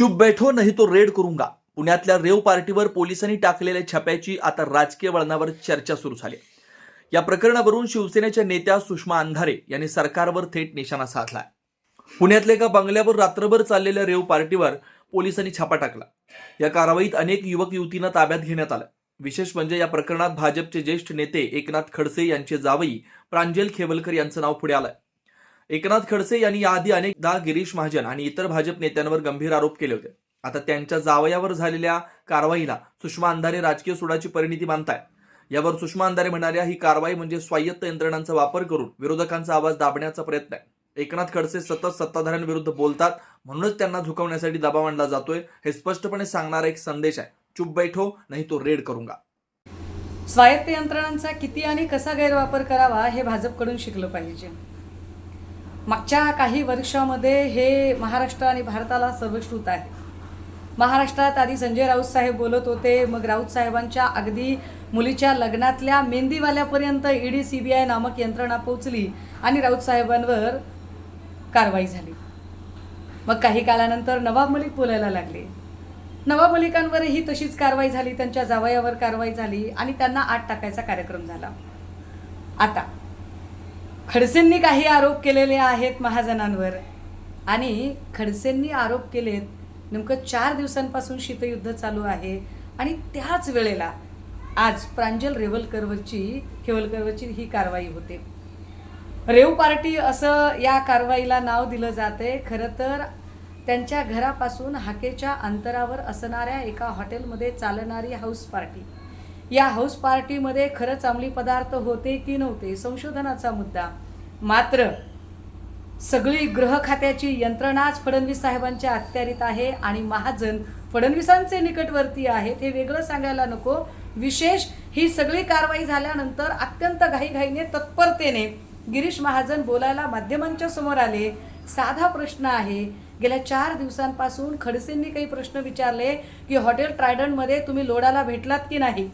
चुप बैठो नाही तो रेड करूंगा. पुण्यातल्या रेव पार्टीवर पोलिसांनी टाकलेल्या छाप्याची आता राजकीय वळणावर चर्चा सुरू झाली. या प्रकरणावरून शिवसेनेच्या नेत्या सुषमा अंधारे यांनी सरकारवर थेट निशाणा साधला पुण्यातल्या एका बंगल्यावर रात्रभर चाललेल्या रेव पार्टीवर पोलिसांनी छापा टाकला. या कारवाईत अनेक युवक युवतींना ताब्यात घेण्यात आलं. विशेष म्हणजे या प्रकरणात भाजपचे ज्येष्ठ नेते एकनाथ खडसे यांचे जावई प्रांजल खेवलकर यांचं नाव पुढे आलं एकनाथ खडसे यांनी याआधी अनेकदा गिरीश महाजन आणि इतर भाजप नेत्यांवर गंभीर आरोप केले होते. आता त्यांच्या जावयावर झालेल्या कारवाईला सुषमा अंधारे राजकीय सुडाची परिणिती मानताय. यावर सुषमा अंधारे म्हणाल्या ही कारवाई म्हणजे स्वायत्त यंत्रणांचा वापर करून विरोधकांचा आवाज दाबण्याचा प्रयत्न आहे. एकनाथ खडसे सतत सत्ताधाऱ्यांविरुद्ध बोलतात म्हणूनच त्यांना झुकवण्यासाठी दबाव आणला जातोय हे स्पष्टपणे सांगणारा एक संदेश आहे. चुप बैठो नाही तो रेड करूंगा स्वायत्त यंत्रणांचा किती आणि कसा गैरवापर करावा हे भाजपकडून शिकलं पाहिजे. मागच्या काही वर्षामध्ये हे महाराष्ट्र आणि भारताला सर्वश्रुत आहे. महाराष्ट्रात आधी संजय राऊत साहेब बोलत होते मग राऊत साहेबांच्या अगदी मुलीच्या लग्नातल्या मेहंदीवाल्यापर्यंत ईडी आय नामक यंत्रणा पोचली आणि राऊत साहेबांवर कारवाई झाली. मग काही काळानंतर नवाब मलिक बोलायला लागले. नवाब मलिकांवरही तशीच कारवाई झाली त्यांच्या जावयावर कारवाई झाली आणि त्यांना आत टाकायचा कार्यक्रम झाला. आता खडसेंनी काही आरोप केलेले आहेत महाजनांवर. आणि खडसेंनी आरोप केलेत नेमकं चार दिवसांपासून शीतयुद्ध चालू आहे. आणि त्याच वेळेला आज प्रांजल रेवलकरवरची केवलकरवरची ही कारवाई होते. रेव पार्टी असं या कारवाईला नाव दिलं जाते. खरं तर त्यांच्या घरापासून हाकेच्या अंतरावर असणाऱ्या एका हॉटेलमध्ये चालणारी हाऊस पार्टी. या हाऊस पार्टीमध्ये खरंच अंमली पदार्थ होते की नव्हते संशोधनाचा मुद्दा. मात्र सगळी गृह खात्याची यंत्रणाच फडणवीस साहेबांच्या अखत्यारीत आहे आणि महाजन फडणवीसांचे निकटवर्ती आहेत हे वेगळं सांगायला नको. विशेष ही सगळी कारवाई झाल्यानंतर अत्यंत घाईघाईने तत्परतेने गिरीश महाजन बोलायला माध्यमांच्या समोर आले. साधा प्रश्न आहे. गेल्या चार दिवसांपासून खडसेंनी काही प्रश्न विचारले की हॉटेल ट्रायडनमध्ये तुम्ही लोडाला भेटलात की नाही?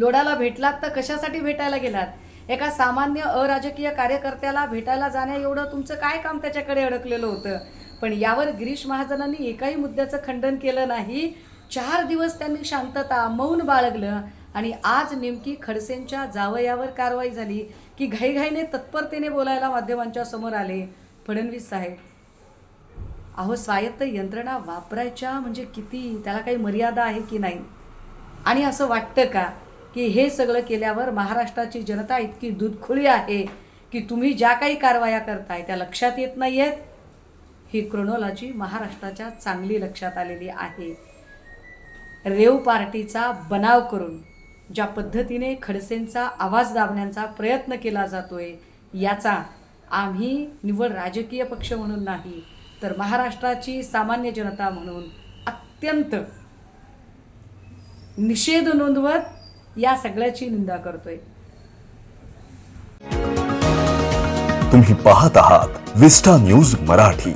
लोडाला भेटलात तर कशासाठी भेटायला गेलात? एका सामान्य अराजकीय कार्यकर्त्याला भेटायला जाण्या एवढं तुमचं काय काम त्याच्याकडे अडकलेलं होतं? पण यावर गिरीश महाजनांनी एकाही मुद्द्याचं खंडन केलं नाही. चार दिवस त्यांनी शांतता मौन बाळगलं आणि आज नेमकी खडसेंच्या जावयावर कारवाई झाली की घाईघाईने तत्परतेने बोलायला माध्यमांच्या समोर आले. फडणवीस साहेब अहो स्वायत्त यंत्रणा वापरायच्या म्हणजे किती? त्याला काही मर्यादा आहे की नाही? आणि असं वाटतं का? की हे सगळं केल्यावर महाराष्ट्राची जनता इतकी दुधखुळी आहे की तुम्ही ज्या काही कारवाया करताय त्या लक्षात येत नाही आहेत ही क्रोनॉलॉजी महाराष्ट्राच्या चांगली लक्षात आलेली आहे. रेव पार्टीचा बनाव करून ज्या पद्धतीने खडसेंचा आवाज दाबण्याचा प्रयत्न केला जातोय याचा आम्ही निवड राजकीय पक्ष म्हणून नाही तर महाराष्ट्राची सामान्य जनता म्हणून अत्यंत निषेध नोंदवत या सगळ्याची निंदा करतोय. तुम्ही पाहत आहात विस्टा न्यूज मराठी.